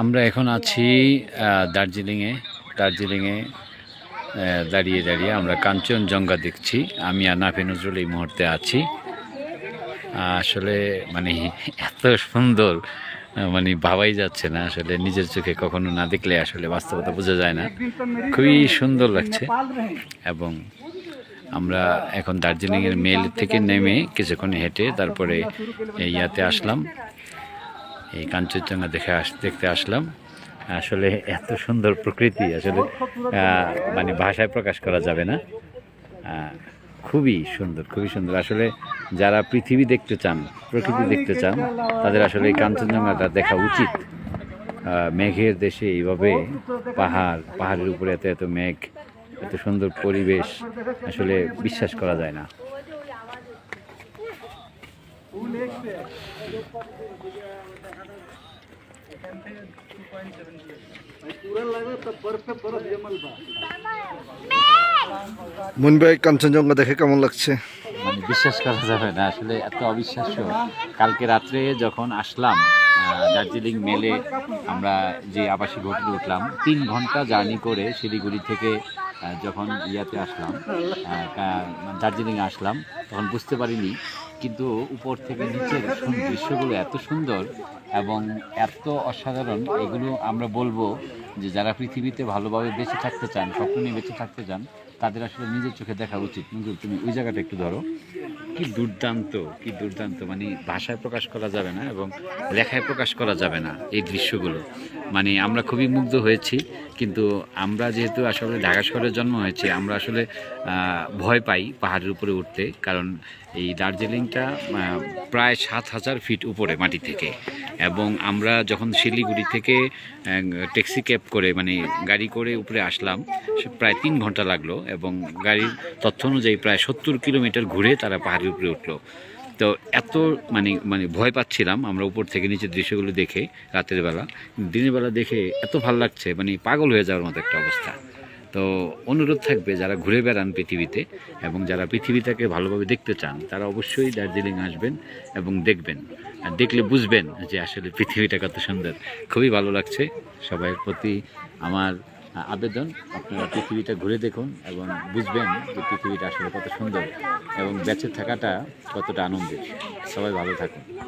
আমরা এখন আছি দার্জিলিংয়ে। দার্জিলিংয়ে দাঁড়িয়ে দাঁড়িয়ে আমরা কাঞ্চনজঙ্ঘা দেখছি। আমি আর নাফি নজরুল এই মুহূর্তে আছি। আসলে মানে এত সুন্দর মানে ভাবাই যাচ্ছে না। আসলে নিজের চোখে কখনো না দেখলে আসলে বাস্তবতা বোঝা যায় না। খুবই সুন্দর লাগছে। এবং আমরা এখন দার্জিলিংয়ের মেল থেকে নেমে কিছুক্ষণ হেঁটে তারপরে ইয়াতে আসলাম। এই কাঞ্চনজঙ্ঘা দেখে আস, দেখতে আসলাম। আসলে এত সুন্দর প্রকৃতি, আসলে মানে ভাষায় প্রকাশ করা যাবে না। খুবই সুন্দর খুবই সুন্দর। আসলে যারা পৃথিবী দেখতে চান, প্রকৃতি দেখতে চান, তাদের আসলে এই কাঞ্চনজঙ্ঘাটা দেখা উচিত। মেঘের দেশে এইভাবে পাহাড়, পাহাড়ের উপরে এত এত মেঘ, এত সুন্দর পরিবেশ আসলে বিশ্বাস করা যায় না। মুন কাঞ্চনজঙ্ঘা দেখে কেমন লাগছে? মানে বিশ্বাস করা যাবে না, আসলে এত অবিশ্বাস্য। কালকে রাত্রে যখন আসলাম দার্জিলিং মেলে আমরা যে আবাসিক হোটেলে উঠলাম, তিন ঘণ্টা জার্নি করে শিলিগুড়ি থেকে যখন ইয়াতে আসলাম আহ, কা- দার্জিলিং আসলাম তখন বুঝতে পারিনি কিন্তু উপর থেকে নিচের দৃশ্যগুলো এত সুন্দর এবং এত অসাধারণ এগুলো আমরা বলব যে যারা পৃথিবীতে ভালোভাবে বেঁচে থাকতে চান স্বপ্ন নিয়ে বেঁচে থাকতে চান তাদের আসলে নিজের চোখে দেখা উচিত। কিন্তু তুমি ওই জায়গাটা একটু ধরো। কি দুর্দান্ত কি দুর্দান্ত মানে ভাষায় প্রকাশ করা যাবে না এবং লেখায় প্রকাশ করা যাবে না এই দৃশ্যগুলো। মানে আমরা খুবই মুগ্ধ হয়েছি। কিন্তু আমরা যেহেতু আসলে ঢাকা শহরে জন্ম হয়েছে, আমরা আসলে ভয় পাই পাহাড়ের উপরে উঠতে। কারণ এই দার্জিলিংটা প্রায় সাত হাজার ফিট উপরে মাটি থেকে। এবং আমরা যখন শিলিগুড়ি থেকে ট্যাক্সি ক্যাব করে মানে গাড়ি করে উপরে আসলাম প্রায় তিন ঘণ্টা লাগল। এবং গাড়ির তথ্য অনুযায়ী প্রায় সত্তর কিলোমিটার ঘুরে তারা পাহাড়ের উপরে উঠল। তো এত মানে মানে ভয় পাচ্ছিলাম আমরা উপর থেকে নিচের দৃশ্যগুলো দেখে রাতের বেলা। দিনের বেলা দেখে এত ভালো লাগছে মানে পাগল হয়ে যাওয়ার মতো একটা অবস্থা। তো অনুরোধ থাকবে, যারা ঘুরে বেড়ান পৃথিবীতে এবং যারা পৃথিবীটাকে ভালোভাবে দেখতে চান, তারা অবশ্যই দার্জিলিং আসবেন এবং দেখবেন। আর দেখলে বুঝবেন যে আসলে পৃথিবীটা কত সুন্দর। খুবই ভালো লাগছে সবার প্রতি আমার আবেদন। আপনারা পৃথিবীটা ঘুরে দেখুন এবং বুঝবেন যে পৃথিবীটা আসলে কত সুন্দর এবং বেঁচে থাকাটা কতটা আনন্দের। সবাই ভালো থাকুন।